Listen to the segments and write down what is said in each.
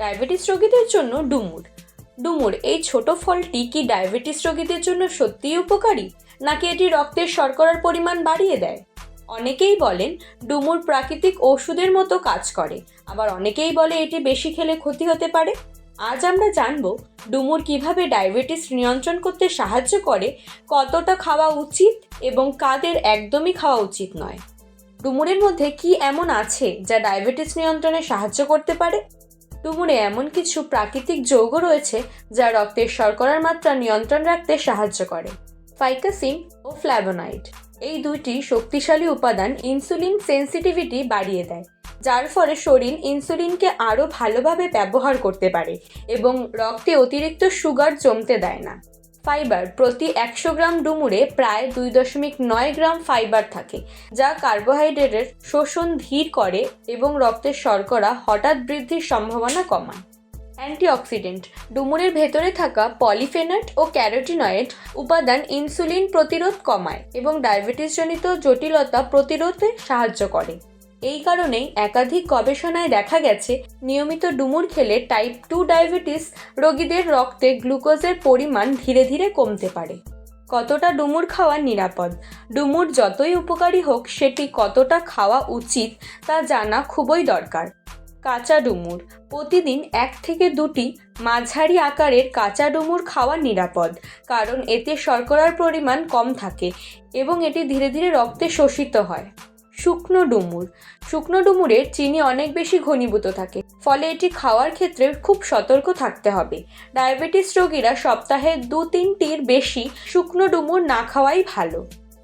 Diabetes রোগীদের জন্য ডুমুর। ডুমুর, এই ছোট ফলটি কি ডায়াবেটিস রোগীদের জন্য সত্যিই উপকারী, নাকি এটি রক্তের শর্করার পরিমাণ বাড়িয়ে দেয়? অনেকেই বলেন, ডুমুর প্রাকৃতিক ওষুধের মতো কাজ করে। আবার অনেকেই বলে এটি বেশি খেলে ক্ষতি হতে পারে। আজ আমরা জানব, ডুমুর কীভাবে ডায়াবেটিস নিয়ন্ত্রণ করতে সাহায্য করে, কতটা খাওয়া উচিত এবং কাদের একদমই খাওয়া উচিত নয়। ডুমুরের মধ্যে কি এমন আছে যা ডায়াবেটিস নিয়ন্ত্রণে সাহায্য করতে পারে? ডুমুরে এমন কিছু প্রাকৃতিক যৌগ রয়েছে যা রক্তের শর্করার মাত্রা নিয়ন্ত্রণ রাখতে সাহায্য করে, ফাইকাসিন ও ফ্ল্যাভোনাইড। এই দুইটি শক্তিশালী উপাদান ইনসুলিন সেন্সিটিভিটি বাড়িয়ে দেয়, যার ফলে শরীর ইনসুলিনকে আরও ভালোভাবে ব্যবহার করতে পারে এবং রক্তে অতিরিক্ত সুগার জমতে দেয় না। ফাইবার প্রতি একশো গ্রাম ডুমুরে প্রায় দুই দশমিক নয় গ্রাম ফাইবার থাকে, যা কার্বোহাইড্রেটের শোষণ ধীর করে এবং রক্তের শর্করা হঠাৎ বৃদ্ধির সম্ভাবনা কমায়। অ্যান্টিঅক্সিডেন্ট ডুমুরের ভেতরে থাকা পলিফেনাট ও ক্যারোটিনয়েড উপাদান ইনসুলিন প্রতিরোধ কমায় এবং ডায়াবেটিসজনিত জটিলতা প্রতিরোধে সাহায্য করে। এই কারণেই একাধিক গবেষণায় দেখা গেছে, নিয়মিত ডুমুর খেলে টাইপ টু ডায়াবেটিস রোগীদের রক্তে গ্লুকোজের পরিমাণ ধীরে ধীরে কমতে পারে। কতটা ডুমুর খাওয়া নিরাপদ? ডুমুর যতই উপকারী হোক, সেটি কতটা খাওয়া উচিত তা জানা খুবই দরকার। কাঁচা ডুমুর। প্রতিদিন এক থেকে দুটি মাঝারি আকারের কাঁচা ডুমুর খাওয়া নিরাপদ, কারণ এতে শর্করার পরিমাণ কম থাকে এবং এটি ধীরে ধীরে রক্তে শোষিত হয়। শুকনো ডুমুর। শুকনো ডুমুরের চিনি অনেক বেশি ঘনীভূত থাকে, ফলে এটি খাওয়ার ক্ষেত্রে খুব সতর্ক থাকতে হবে। ডায়াবেটিস রোগীরা সপ্তাহে দু তিনটির বেশি শুকনো ডুমুর না খাওয়াই ভালো।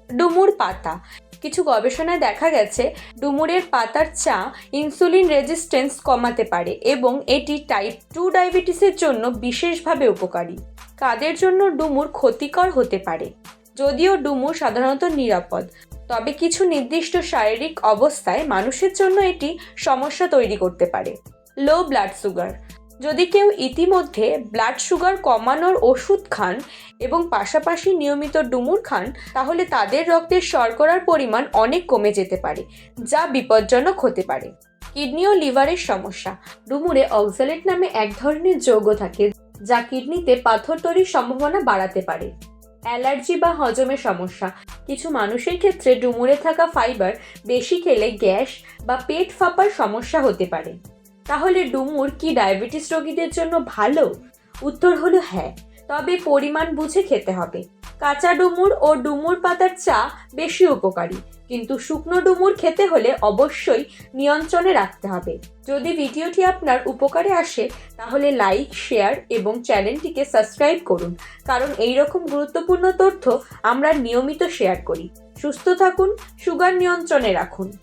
ডুমুর পাতা। কিছু গবেষণায় দেখা গেছে, ডুমুরের পাতার চা ইনসুলিন রেজিস্ট্যান্স কমাতে পারে এবং এটি টাইপ টু ডায়াবেটিসের জন্য বিশেষভাবে উপকারী। কাদের জন্য ডুমুর ক্ষতিকর হতে পারে? যদিও ডুমুর সাধারণত নিরাপদ। তবে কিছু নির্দিষ্ট শারীরিক অবস্থায় মানুষের জন্য এটি সমস্যা তৈরি করতে পারে। Low blood sugar. যদি কেউ ইতিমধ্যে ব্লাড সুগার কমানোর ওষুধ খান এবং পাশাপাশি নিয়মিত ডুমুর খান, তাহলে তাদের রক্তের শর্করার পরিমাণ অনেক কমে যেতে পারে, যা বিপজ্জনক হতে পারে। কিডনি ও লিভারের সমস্যা। ডুমুরে অক্সালেট নামে এক ধরনের যৌগ থাকে, যা কিডনিতে পাথর তৈরির সম্ভাবনা বাড়াতে পারে। অ্যালার্জি বা হজমের সমস্যা। কিছু মানুষের ক্ষেত্রে ডুমুরে থাকা ফাইবার বেশি খেলে গ্যাস বা পেট ফাঁপার সমস্যা হতে পারে। তাহলে ডুমুর কি ডায়াবেটিস রোগীদের জন্য ভালো? উত্তর হলো হ্যাঁ। তবে পরিমাণ বুঝে খেতে হবে। কাঁচা ডুমুর ও ডুমুর পাতার চা বেশি উপকারী। কিন্তু শুকনো ডুমুর খেতে হলে অবশ্যই নিয়ন্ত্রণে রাখতে হবে। যদি ভিডিওটি আপনার উপকারে আসে, তাহলে লাইক, শেয়ার এবং চ্যানেলটিকে সাবস্ক্রাইব করুন, কারণ এই রকম গুরুত্বপূর্ণ তথ্য আমরা নিয়মিত শেয়ার করি। সুস্থ থাকুন, সুগার নিয়ন্ত্রণে রাখুন।